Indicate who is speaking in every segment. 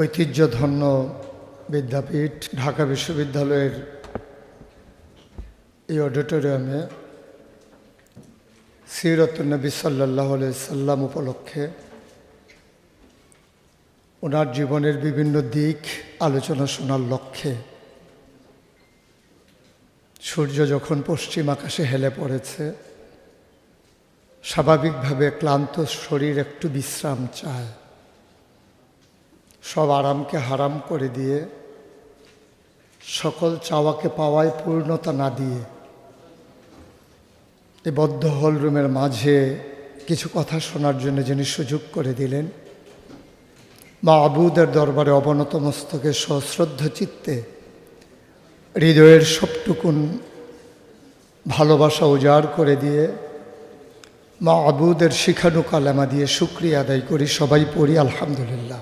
Speaker 1: ঐতিহ্যধন্য বিদ্যাপীঠ, ঢাকা বিশ্ববিদ্যালয়ের এই অডিটোরিয়ামে সিরতুলনবী সাল্লাহ সাল্লাম উপলক্ষে ওনার জীবনের বিভিন্ন দিক আলোচনা শোনার লক্ষ্যে সূর্য যখন পশ্চিম আকাশে হেলে পড়েছে, স্বাভাবিকভাবে ক্লান্ত শরীর একটু বিশ্রাম চায়। সব আরামকে হারাম করে দিয়ে, সকল চাওয়াকে পাওয়ায় পূর্ণতা না দিয়ে এই বদ্ধ হল রুমের মাঝে কিছু কথা শোনার জন্য যিনি সুযোগ করে দিলেন, মা আবুদের দরবারে অবনত মস্তকে সশ্রদ্ধ চিত্তে হৃদয়ের সবটুকুন ভালোবাসা উজাড় করে দিয়ে, মা আবুদের শিখানু কালামা দিয়ে শুক্রিয়া আদায় করি, সবাই পড়ি, আলহামদুলিল্লাহ।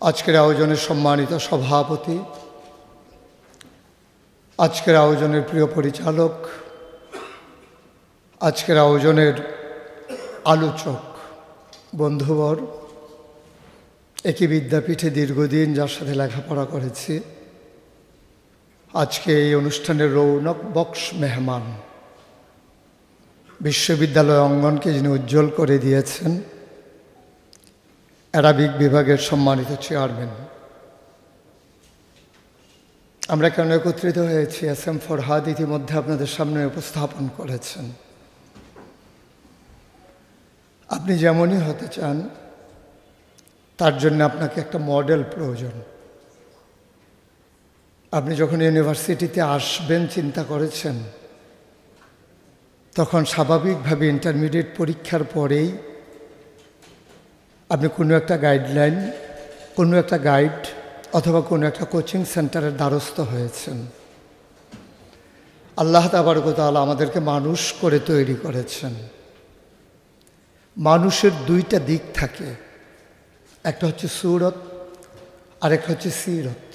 Speaker 1: আজকের আয়োজনের সম্মানিত সভাপতি, আজকের আয়োজনের প্রিয় পরিচালক, আজকের আয়োজনের আলোচক বন্ধুবর, একই বিদ্যাপীঠে দীর্ঘদিন যার সাথে লেখাপড়া করেছি, আজকে এই অনুষ্ঠানের রৌনক বক্স মেহমান। বিশ্ববিদ্যালয় অঙ্গনকে যিনি উজ্জ্বল করে দিয়েছেন অ্যারাবিক বিভাগের সম্মানিত চেয়ারম্যান আমরা কেন একত্রিত হয়েছি? এস এম ফরহাদ ইতিমধ্যে আপনাদের সামনে উপস্থাপন করেছেন। আপনি যেমনই হতে চান, তার জন্য আপনাকে একটা মডেল প্রয়োজন। আপনি যখন ইউনিভার্সিটিতে আসবেন, চিন্তা করেছেন, তখন স্বাভাবিকভাবে ইন্টারমিডিয়েট পরীক্ষার পরেই আপনি কোনো একটা গাইডলাইন কোনো একটা গাইড অথবা কোনো একটা কোচিং সেন্টারের দ্বারস্থ হয়েছেন। আল্লাহ তাবারকতাল আমাদেরকে মানুষ করে তৈরি করেছেন। মানুষের দুইটা দিক থাকে। একটা হচ্ছে সুরত আর একটা হচ্ছে সিরত।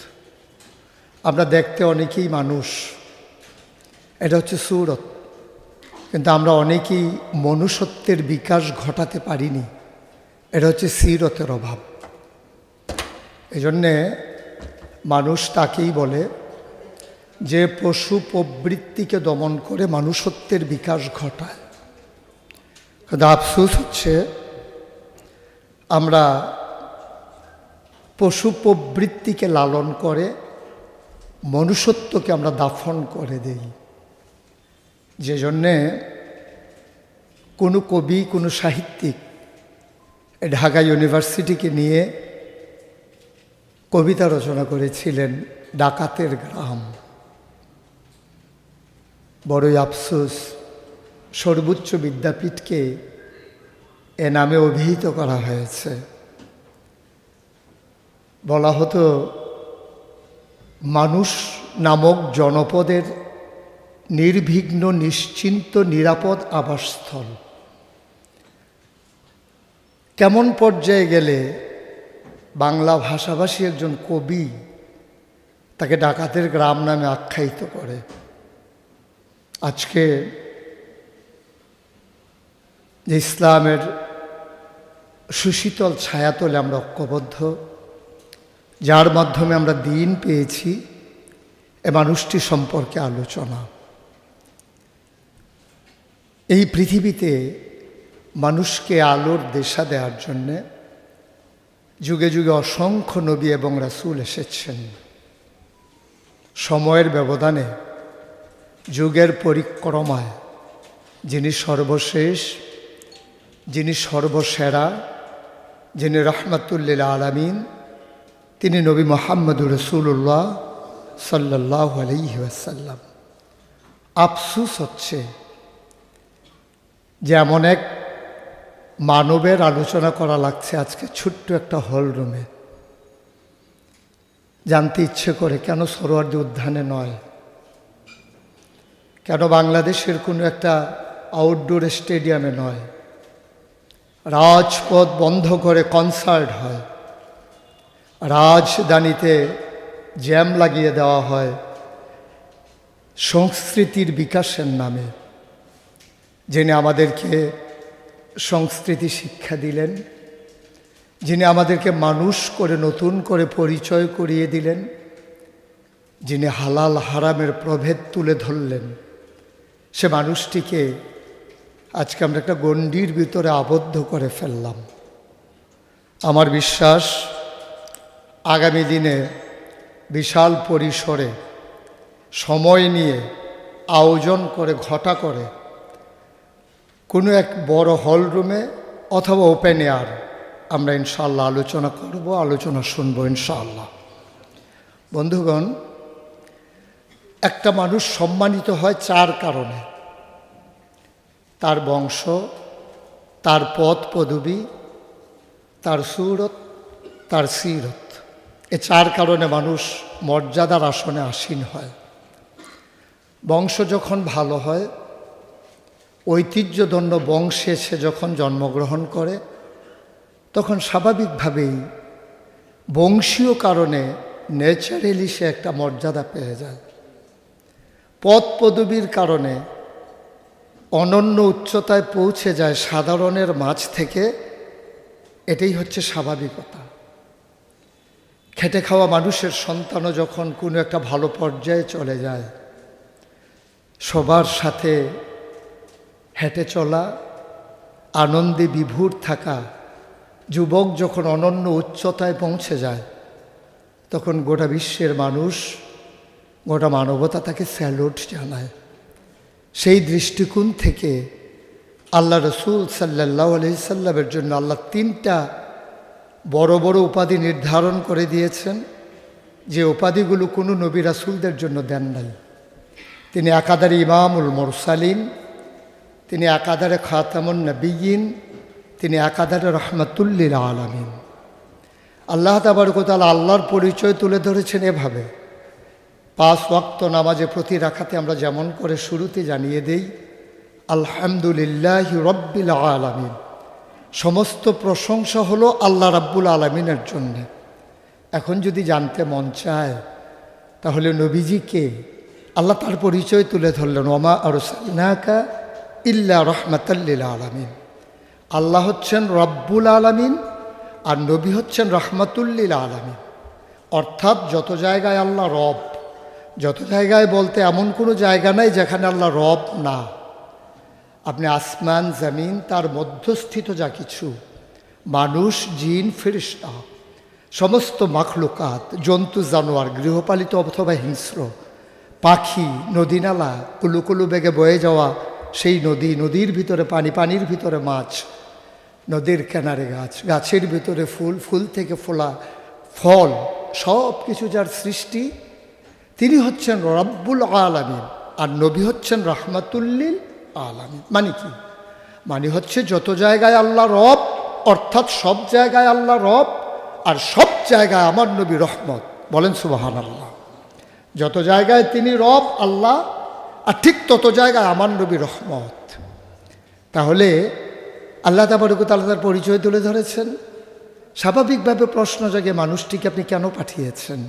Speaker 1: আমরা দেখতে অনেকেই মানুষ। এটা হচ্ছে সুরত। কিন্তু আমরা অনেকেই মনুষ্যত্বের বিকাশ ঘটাতে পারিনি। এটা হচ্ছে সিরতের অভাব। এই জন্যে মানুষ তাকেই বলে যে পশু প্রবৃত্তিকে দমন করে মানুষত্বের বিকাশ ঘটায়। কিন্তু আফসোস হচ্ছে আমরা পশু প্রবৃত্তিকে লালন করে মনুষ্যত্বকে আমরা দাফন করে দেই। যে জন্যে কোনো কবি, কোনো সাহিত্যিক ঢাকা ইউনিভার্সিটিকে নিয়ে কবিতা রচনা করেছিলেন ডাকাতের গ্রাম। বড়ই আফসোস, সর্বোচ্চ বিদ্যাপীঠকে এ নামে অভিহিত করা হয়েছে। বলা হতো, মানুষ নামক জনপদের নির্বিঘ্ন, নিশ্চিন্ত, নিরাপদ আবাসস্থল। কেমন পর্যায়ে গেলে বাংলা ভাষাভাষী একজন কবি তাকে ডাকাতের গ্রাম নামে আখ্যায়িত করে? আজকে যে ইসলামের সুশীতল ছায়াতলে আমরা ঐক্যবদ্ধ, যার মাধ্যমে আমরা দিন পেয়েছি এ মানুষটি সম্পর্কে আলোচনা। এই পৃথিবীতে মানুষকে আলোর দেশা দেওয়ার জন্যে যুগে যুগে অসংখ্য নবী এবং রাসুল এসেছেন। সময়ের ব্যবধানে, যুগের পরিক্রমায়, যিনি সর্বশেষ, যিনি সর্বসেরা, যিনি রহমতুল্লিল আলমিন, তিনি নবী মোহাম্মদুর রসুল্লাহ সাল্লাহ আলহিহাসাল্লাম আফসুস হচ্ছে যে এমন এক মানবের আলোচনা করা লাগছে আজকে, ছোট্ট একটা হল রুমে জানতে ইচ্ছে করে, কেন সরোয়ার্দি উদ্যানে নয়? কেন বাংলাদেশের কোনো একটা আউটডোর স্টেডিয়ামে নয়? রাজপথ বন্ধ করে কনসার্ট হয়। রাজধানীতে জ্যাম লাগিয়ে দেওয়া হয় সংস্কৃতির বিকাশের নামে। যিনি আমাদেরকে সংস্কৃতি শিক্ষা দিলেন, যিনি আমাদেরকে মানুষ করে নতুন করে পরিচয় করিয়ে দিলেন, যিনি হালাল হারামের প্রভেদ তুলে ধরলেন। সে মানুষটিকে আজকে আমরা একটা গণ্ডির ভিতরে আবদ্ধ করে ফেললাম। আমার বিশ্বাস, আগামী দিনে বিশাল পরিসরে সময় নিয়ে আয়োজন করে, ঘটা করে কোনো এক বড় হল রুমে অথবা ওপেন এয়ার আমরা ইনশাল্লাহ আলোচনা করব, আলোচনা শুনব ইনশাল্লাহ বন্ধুগণ, একটা মানুষ সম্মানিত হয় চার কারণে। তার বংশ, তার পদ পদবী, তার সুরত, তার সিরত। এ চার কারণে মানুষ মর্যাদার আসনে আসীন হয়। বংশ যখন ভালো হয় ঐতিহ্যদণ্ড বংশে সে যখন জন্মগ্রহণ করে, তখন স্বাভাবিকভাবেই বংশীয় কারণে ন্যাচারালি সে একটা মর্যাদা পেয়ে যায়। পদ পদবীর কারণে অনন্য উচ্চতায় পৌঁছে যায় সাধারণের মাঝ থেকে, এটাই হচ্ছে স্বাভাবিকতা। খেটে খাওয়া মানুষের সন্তানও যখন কোনো একটা ভালো পর্যায়ে চলে যায়, সবার সাথে হেঁটে চলা, আনন্দে বিভোর থাকা, যুবক যখন অনন্য উচ্চতায় পৌঁছে যায়, তখন গোটা বিশ্বের মানুষ গোটা মানবতা তাকে স্যালুট জানায়। সেই দৃষ্টিকোণ থেকে আল্লাহ রসুল সাল্লাহ আলহিসাল্লামের জন্য আল্লাহ তিনটা বড় বড় উপাধি নির্ধারণ করে দিয়েছেন, যে উপাধিগুলো কোনো নবী রাসুলদের জন্য দেন নাই। তিনি একাধারে ইমামুল মোরসালিন তিনি একাধারে খাতামুন নবীন তিনি একাধারে রহমতুল্লিল আলমিন। আল্লাহ তাবারকতাল আল্লাহর পরিচয় তুলে ধরেছেন এভাবে। পাঁচ ওয়াক্ত নামাজে প্রতি রাখাতে আমরা যেমন করে শুরুতে জানিয়ে দেই, আলহামদুলিল্লাহ রব্বিল আলমিন। সমস্ত প্রশংসা হলো আল্লাহ রাব্বুল আলমিনের জন্যে। এখন যদি জানতে মন চায়, তাহলে নবীজিকে আল্লাহ তার পরিচয় তুলে ধরলেন, ওমা আর সাইনাকা ইল্লা রহমতাল্লিল আলমিন। আল্লাহ হচ্ছেন রব্বুল আলমিন আর নবী হচ্ছেন রহমতুল্লিল আলমিন। অর্থাৎ যত জায়গায় আল্লাহ রব, যত জায়গায় বলতে এমন কোনো জায়গা নাই যেখানে আল্লাহ রব না। আপনি আসমান, জমিন, তার মধ্যস্থিত যা কিছু, মানুষ, জিন, ফেরিস্তা, সমস্ত মাখলুকাত, জন্তু, জানোয়ার, গৃহপালিত অথবা হিংস্র, পাখি নদী নালা কুলু কুলু বেগে বয়ে যাওয়া সেই নদী, নদীর ভিতরে পানি, পানির ভিতরে মাছ, নদীর কেনারে গাছ, গাছের ভিতরে ফুল ফুল থেকে ফোলা ফল, সব কিছু যার সৃষ্টি। তিনি হচ্ছেন রব্বুল আলমিন, আর নবী হচ্ছেন রহমাতুল্লিল আলমিন। মানে কি? মানে হচ্ছে যত জায়গায় আল্লাহ রব, অর্থাৎ সব জায়গায় আল্লাহ রব, আর সব জায়গায় আমার নবী রহমত। বলেন সুবাহান আল্লাহ যত জায়গায় তিনি রব, আল্লাহ আর ঠিক তত জায়গায় আমার নবী রহমত। তাহলে আল্লাহ তাবারুকু তাল্লাহ তার পরিচয় তুলে ধরেছেন। স্বাভাবিকভাবে প্রশ্ন জাগে, মানুষটিকে আপনি কেন পাঠিয়েছেন?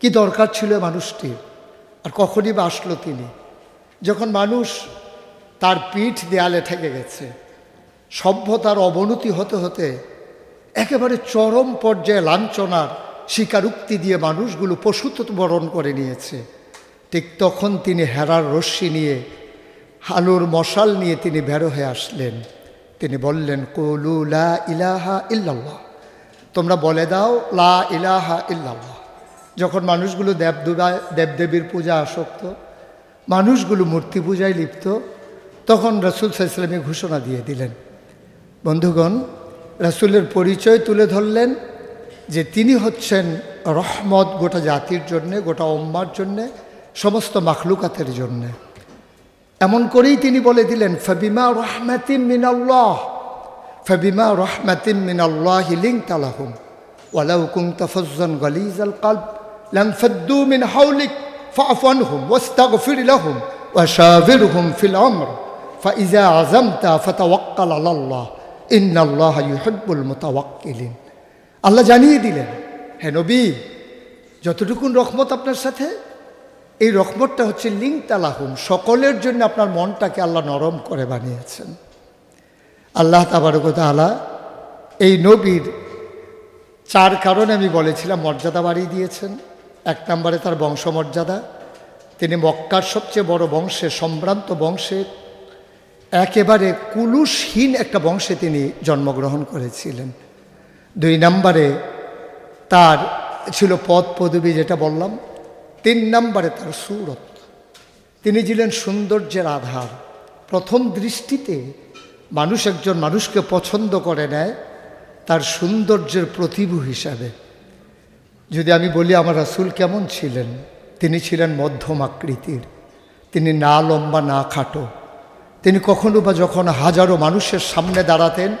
Speaker 1: কি দরকার ছিল মানুষটির আর কখনই বা আসলো তিনি? যখন মানুষ তার পিঠ দেয়ালে ঠেকে গেছে, সভ্যতার অবনতি হতে হতে একেবারে চরম পর্যায়ে লাঞ্ছনার স্বীকারোক্তি দিয়ে মানুষগুলো পশুত্ব বরণ করে নিয়েছে। ঠিক তখন তিনি হেরার রশ্মি নিয়ে, হালুর মশাল নিয়ে তিনি বেরো হয়ে আসলেন। তিনি বললেন, কলু লা ইলাহা ইল্লাল্লাহ। তোমরা বলে দাও, লা ইলাহা ইল্লাল্লাহ। যখন মানুষগুলো দেবদুবায় দেবদেবীর পূজা আসক্ত, মানুষগুলো মূর্তি পূজায় লিপ্ত, তখন রসুল সাইসলামী ঘোষণা দিয়ে দিলেন। বন্ধুগণ, রাসুলের পরিচয় তুলে ধরলেন যে তিনি হচ্ছেন রহমত গোটা জাতির জন্যে, গোটা ওম্মার জন্যে সমস্ত মাখলুকাতের জন্যে। এমন করেই তিনি বলে দিলেন, ফবিমা রহমাতিম মিনাল্লাহ, ফবিমা রহমাতিম মিনাল্লাহ হিলিং তালাহুম ওয়ালাউ কুনতা ফজ্জান গালিজ আল কালব, লাম ফাদ্দু মিন হাউলিক ফাআফু আনহুম, ওয়াস্তাগফির লাহুম ওয়াশাবিরহুম ফিল আমর ফাইজা আযামতা ফাতাওয়াক্কাল আলাল্লাহ, ইন্নাল্লাহ ইউহিব্বুল মুতাওয়াক্কিলিন। আল্লাহ জানিয়ে দিলেন, হে নবী, যতটুকুন রহমত আপনার সাথে এই রহমতটা হচ্ছে লিঙ্ক তালাহুম সকলের জন্য আপনার মনটাকে আল্লাহ নরম করে বানিয়েছেন। আল্লাহ তাবারকত আলা এই নবীর চার কারণে আমি বলেছিলাম, মর্যাদা বাড়িয়ে দিয়েছেন। এক নম্বরে তার বংশমর্যাদা, তিনি মক্কার সবচেয়ে বড় বংশে, সম্ভ্রান্ত বংশে। একেবারে কুলুষহীন একটা বংশে তিনি জন্মগ্রহণ করেছিলেন। দুই নম্বরে তার ছিল পদ পদবী, যেটা বললাম তিন নম্বরে তার সুরত। তিনি ছিলেন সৌন্দর্যের আধার। প্রথম দৃষ্টিতে মানুষ একজন মানুষকে পছন্দ করে নেয় তার সৌন্দর্যের প্রতিভু হিসাবে। যদি আমি বলি আমার রাসূল কেমন ছিলেন, তিনি ছিলেন মধ্যম আকৃতির। তিনি না লম্বা, না খাটো। তিনি কখনো বা যখন হাজারো মানুষের সামনে দাঁড়াতেন,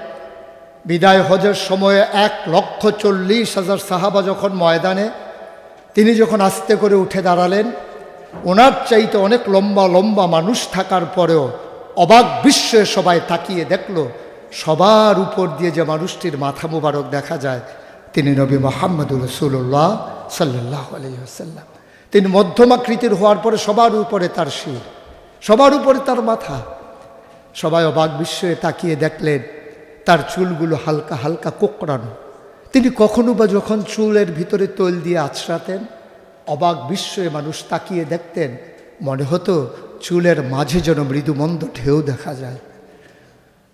Speaker 1: বিদায় হজের সময়ে এক লক্ষ চল্লিশ হাজার সাহাবা যখন ময়দানে তিনি যখন আস্তে করে উঠে দাঁড়ালেন, ওনার চাইতে অনেক লম্বা লম্বা মানুষ থাকার পরেও অবাক বিশ্বে সবাই তাকিয়ে দেখল, সবার উপর দিয়ে যে মানুষটির মাথা মুবারক দেখা যায়, তিনি নবী মোহাম্মদুর রসুল্লাহ সাল্লাহ আলহিহাসাল্লাম তিনি মধ্যমাকৃতির হওয়ার পরে সবার উপরে তার শির, সবার উপরে তার মাথা। সবাই অবাক বিশ্বে তাকিয়ে দেখলেন, তার চুলগুলো হালকা হালকা কোকড়ানো। তিনি কখনো বা যখন চুলের ভিতরে তৈল দিয়ে আছড়াতেন, অবাক বিস্ময়ে মানুষ তাকিয়ে দেখতেন, মনে হতো চুলের মাঝে যেন মৃদুমন্দ ঢেউ দেখা যায়।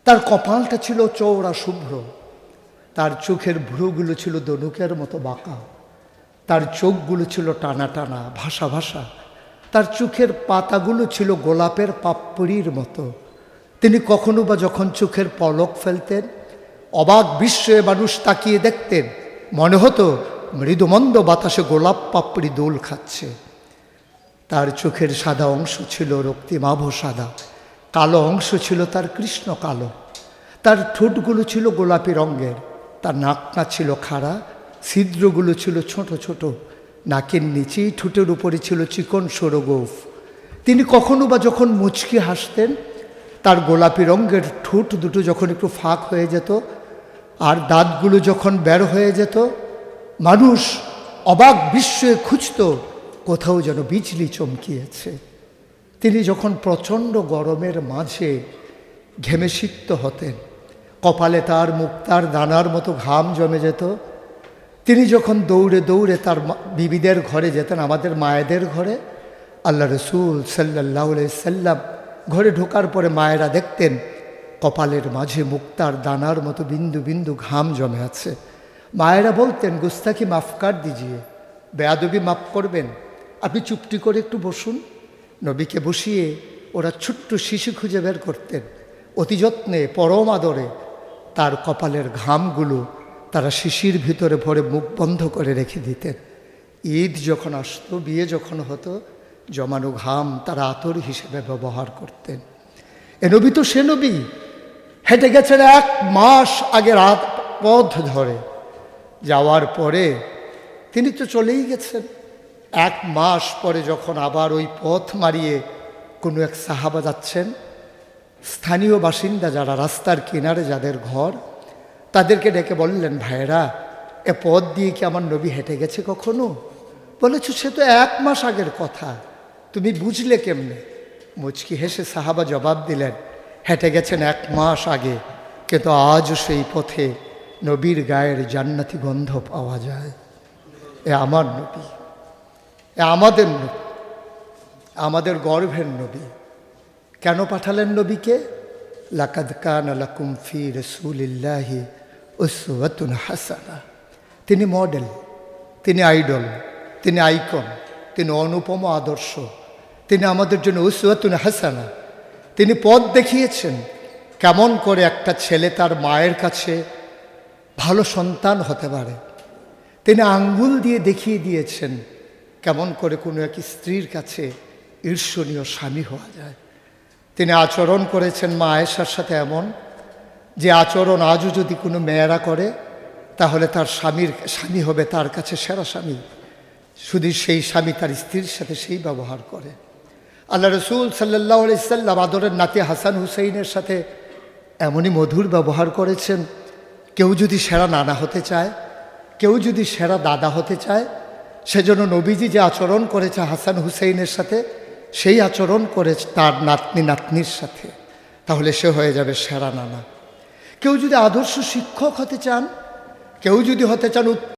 Speaker 1: তার কপালটা ছিল চৌড়া শুভ্র। তার চোখের ভ্রুগুলো ছিল দনুকের মতো বাঁকা। তার চোখগুলো ছিল টানা টানা ভাষা ভাষা তার চোখের পাতাগুলো ছিল গোলাপের পাপড়ির মতো। তিনি কখনো বা যখন চোখের পলক ফেলতেন অবাক বিস্ময়ে মানুষ তাকিয়ে দেখতেন। মনে হতো মৃদুমন্দ বাতাসে গোলাপ পাপড়ি দোল খাচ্ছে। তার চোখের সাদা অংশ ছিল রক্তিমাভ সাদা। কালো অংশ ছিল তার কৃষ্ণ কালো। তার ঠোঁটগুলো ছিল গোলাপি রঙের। তার নাকটা ছিল খাড়া। ছিদ্রগুলো ছিল ছোট ছোট। নাকের নিচেই ঠোঁটের উপরে ছিল চিকন সরগোফ। তিনি কখনো বা যখন মুচকি হাসতেন, তার গোলাপি রঙের ঠোঁট দুটো যখন একটু ফাঁক হয়ে যেত আর দাঁতগুলো যখন বের হয়ে যেত, মানুষ অবাক বিস্ময়ে খুঁজত, কোথাও যেন বিজলি চমকিয়েছে। তিনি যখন প্রচণ্ড গরমের মাঝে ঘেমে সিক্ত হতেন, কপালে তার মুক্তার দানার মতো ঘাম জমে যেত, তিনি যখন দৌড়ে দৌড়ে তার বিবিদের ঘরে যেতেন, আমাদের মায়েদের ঘরে, আল্লাহ রসুল সাল্লাহ সাল্লাম ঘরে ঢোকার পরে মায়েরা দেখতেন কপালের মাঝে মুক্তার দানার মতো বিন্দু বিন্দু ঘাম জমে আছে। মায়েরা বলতেন গুস্তাকি মাফ কার দিজিয়ে, বেয়াদবি মাফ করবেন। আপনি চুপটি করে একটু বসুন। নবীকে বসিয়ে ওরা ছোট্ট শিশু খুঁজে বের করতেন। অতি যত্নে, পরম আদরে তার কপালের ঘামগুলো তারা শিশির ভিতরে ভরে মুখ বন্ধ করে রেখে দিতেন। ঈদ যখন আসতো, বিয়ে যখন হতো, জমানো ঘাম তারা আতর হিসেবে ব্যবহার করতেন। এ নবী তো সে নবী। হেঁটে গেছেন এক মাস আগে রাত পথ ধরে। যাওয়ার পরে তিনি তো চলেই গেছেন। এক মাস পরে যখন আবার ওই পথ মারিয়ে কোনো এক সাহাবা যাচ্ছেন, স্থানীয় বাসিন্দা যারা রাস্তার কিনারে যাদের ঘর, তাদেরকে ডেকে বললেন ভাইরা এ পথ দিয়ে কি আমার নবী হেঁটে গেছে কখনো? বলেছ, সে তো এক মাস আগের কথা। তুমি বুঝলে কেমনে? মুচকি হেসে সাহাবা জবাব দিলেন হেঁটে গেছেন এক মাস আগে, কিন্তু আজও সেই পথে নবীর গায়ের জান্নাতি গন্ধ পাওয়া যায়। এ আমার নবী, এ আমাদের নবী, আমাদের গর্ভের নবী। কেন পাঠালেন নবীকে? লাকাদ কান লাকুম ফি রসুলিল্লাহি উসওয়াতুন হাসানা। তিনি মডেল, তিনি আইডল, তিনি আইকন, তিনি অনুপম আদর্শ, তিনি আমাদের জন্য উসওয়াতুন হাসানা। তিনি পথ দেখিয়েছেন কেমন করে একটা ছেলে তার মায়ের কাছে ভালো সন্তান হতে পারে। তিনি আঙ্গুল দিয়ে দেখিয়ে দিয়েছেন কেমন করে কোনো এক স্ত্রীর কাছে ঈর্ষণীয় স্বামী হওয়া যায়। তিনি আচরণ করেছেন মা আয়েশার সাথে এমন যে আচরণ আজও যদি কোনো মেয়েরা করে, তাহলে তার স্বামীর স্বামী হবে তার কাছে সেরা স্বামী। শুধু সেই স্বামী তার স্ত্রীর সাথে সেই ব্যবহার করে। আল্লাহ রসুল সাল্লাহ সাল্লাম, আদরের নাতি হাসান হুসাইনের সাথে এমনই মধুর ব্যবহার করেছেন, কেউ যদি সেরা নানা হতে চায়, কেউ যদি সেরা দাদা হতে চায়, সেজন্য নবীজি যে আচরণ করেছে হাসান হুসেইনের সাথে, সেই আচরণ করে তার নাতনি নাতনির সাথে, তাহলে সে হয়ে যাবে সেরা নানা। কেউ যদি আদর্শ শিক্ষক হতে চান, কেউ যদি হতে চান